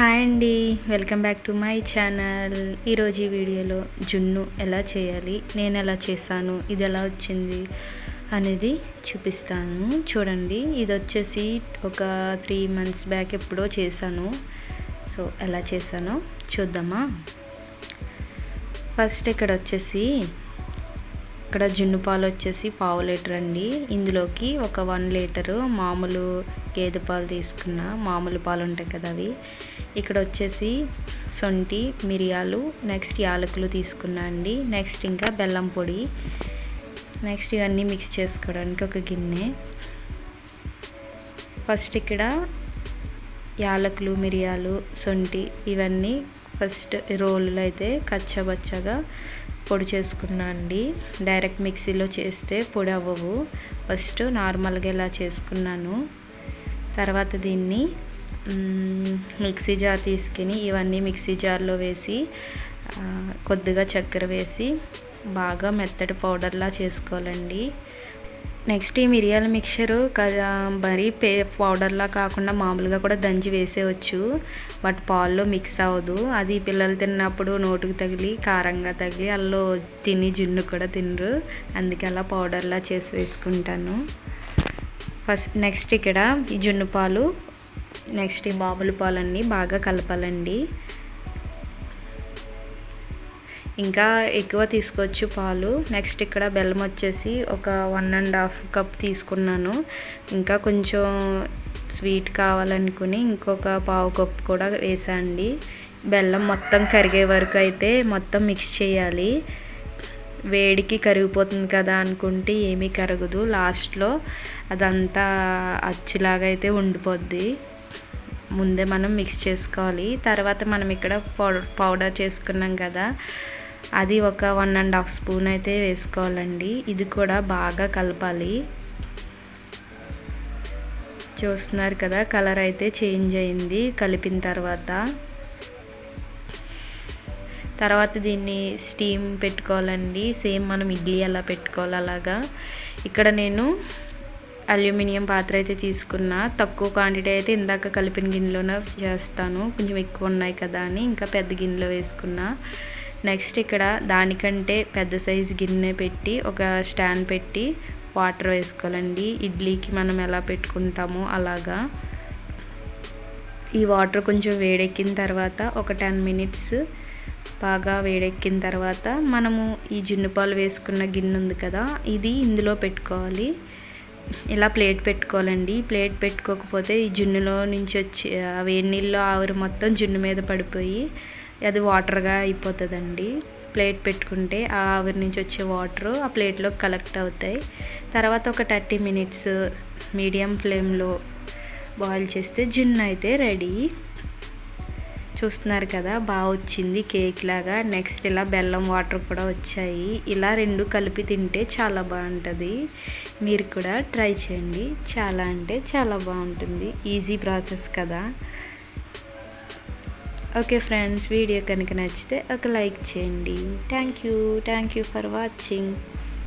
Hi అండి. Welcome back to my channel. ఈరోజు ఈ వీడియోలో జున్ను ఎలా చేయాలి నేను ఎలా చేశాను ఇది ఎలా వచ్చింది అనేది చూపిస్తాను. చూడండి ఇది వచ్చేసి ఒక త్రీ మంత్స్ బ్యాక్ ఎప్పుడో చేశాను. సో ఎలా చేశానో చూద్దామా? ఫస్ట్ ఇక్కడ వచ్చేసి ఇక్కడ జున్ను పాలు వచ్చేసి పావు లీటర్ అండి. ఇందులోకి ఒక వన్ లీటరు మామూలు గేదె పాలు తీసుకున్న మామూలు పాలు ఉంటాయి కదా అవి. ఇక్కడ వచ్చేసి సొంటి మిరియాలు నెక్స్ట్ యాలకులు తీసుకున్నా అండి. నెక్స్ట్ ఇంకా బెల్లం పొడి. నెక్స్ట్ ఇవన్నీ మిక్స్ చేసుకోవడానికి ఒక గిన్నె. ఫస్ట్ ఇక్కడ యాలకులు మిరియాలు సొంటి ఇవన్నీ ఫస్ట్ రోల్లో అయితే కచ్చబచ్చగా పొడి చేసుకున్నా అండి. డైరెక్ట్ మిక్సీలో చేస్తే పొడి అవ్వవు. ఫస్ట్ నార్మల్గా ఇలా చేసుకున్నాను. తర్వాత దీన్ని మిక్సీ జార్ తీసుకుని ఇవన్నీ మిక్సీ జార్లో వేసి కొద్దిగా చక్కెర వేసి బాగా మెత్తటి పౌడర్లా చేసుకోవాలండి. నెక్స్ట్ ఈ మిరియాల మిక్చరు మరీ పే పౌడర్లా కాకుండా మామూలుగా కూడా దంచి వేసేయచ్చు. బట్ పాల్లో మిక్స్ అవ్వదు. అది పిల్లలు తిన్నప్పుడు నోటుకు తగిలి కారంగా తగిలి అల్లో తిని జున్ను కూడా తినరు. అందుకే అలా పౌడర్లా చేసి వేసుకుంటాను. ఫస్ట్ నెక్స్ట్ ఇక్కడ ఈ జున్ను పాలు నెక్స్ట్ ఈ మామూలు పాలన్నీ బాగా కలపాలండి. ఇంకా ఎక్కువ తీసుకోవచ్చు పాలు. నెక్స్ట్ ఇక్కడ బెల్లం వచ్చేసి ఒక వన్ అండ్ హాఫ్ కప్ తీసుకున్నాను. ఇంకా కొంచెం స్వీట్ కావాలనుకుని ఇంకొక పావు కప్ కూడా వేసండి బెల్లం మొత్తం కరిగే వరకు అయితే మొత్తం మిక్స్ చేయాలి. వేడికి కరిగిపోతుంది కదా అనుకుంటే ఏమీ కరగదు. లాస్ట్లో అదంతా అచ్చులాగా అయితే ఉండిపోద్ది. ముందే మనం మిక్స్ చేసుకోవాలి. తర్వాత మనం ఇక్కడ పౌడర్ చేసుకున్నాం కదా. అది ఒక వన్ అండ్ హాఫ్ స్పూన్ అయితే వేసుకోవాలండి. ఇది కూడా బాగా కలపాలి. చూస్తున్నారు కదా కలర్ అయితే చేంజ్ అయింది కలిపిన తర్వాత. తర్వాత దీన్ని స్టీమ్ పెట్టుకోవాలండి. సేమ్ మనం ఇడ్లీ అలా పెట్టుకోవాలి అలాగా. ఇక్కడ నేను అల్యూమినియం పాత్ర అయితే తీసుకున్నా. తక్కువ క్వాంటిటీ అయితే ఇందాక కలిపిన గిన్నెలోనే చేస్తాను. కొంచెం ఎక్కువ ఉన్నాయి కదా అని ఇంకా పెద్ద గిన్నెలో వేసుకున్నా. నెక్స్ట్ ఇక్కడ దానికంటే పెద్ద సైజు గిన్నె పెట్టి ఒక స్టాండ్ పెట్టి వాటర్ వేసుకోవాలండి. ఇడ్లీకి మనం ఎలా పెట్టుకుంటామో అలాగా. ఈ వాటర్ కొంచెం వేడెక్కిన తర్వాత ఒక టెన్ మినిట్స్ బాగా వేడెక్కిన తర్వాత మనము ఈ జున్నుపాలు వేసుకున్న గిన్నె ఉంది కదా ఇది ఇందులో పెట్టుకోవాలి. ఇలా ప్లేట్ పెట్టుకోవాలండి. ప్లేట్ పెట్టుకోకపోతే ఈ జున్నులో నుంచి వచ్చి వేడి నీళ్ళు ఆవిరి మొత్తం జున్ను మీద పడిపోయి అది వాటర్గా అయిపోతుందండి. ప్లేట్ పెట్టుకుంటే ఆ ఆవిరి నుంచి వచ్చే వాటర్ ఆ ప్లేట్లో కలెక్ట్ అవుతాయి. తర్వాత ఒక థర్టీ మినిట్స్ మీడియం ఫ్లేమ్లో బాయిల్ చేస్తే జున్ను అయితే రెడీ చూస్తున్నారు కదా బాగా వచ్చింది కేక్ లాగా. నెక్స్ట్ ఇలా బెల్లం వాటర్ కూడా వచ్చాయి. ఇలా రెండు కలిపి తింటే చాలా బాగుంటుంది. మీరు కూడా ట్రై చేయండి. చాలా అంటే చాలా బాగుంటుంది. ఈజీ ప్రాసెస్ కదా. ఓకే ఫ్రెండ్స్ వీడియో కనుక నచ్చితే ఒక లైక్ చేయండి. Thank you. Thank you for watching.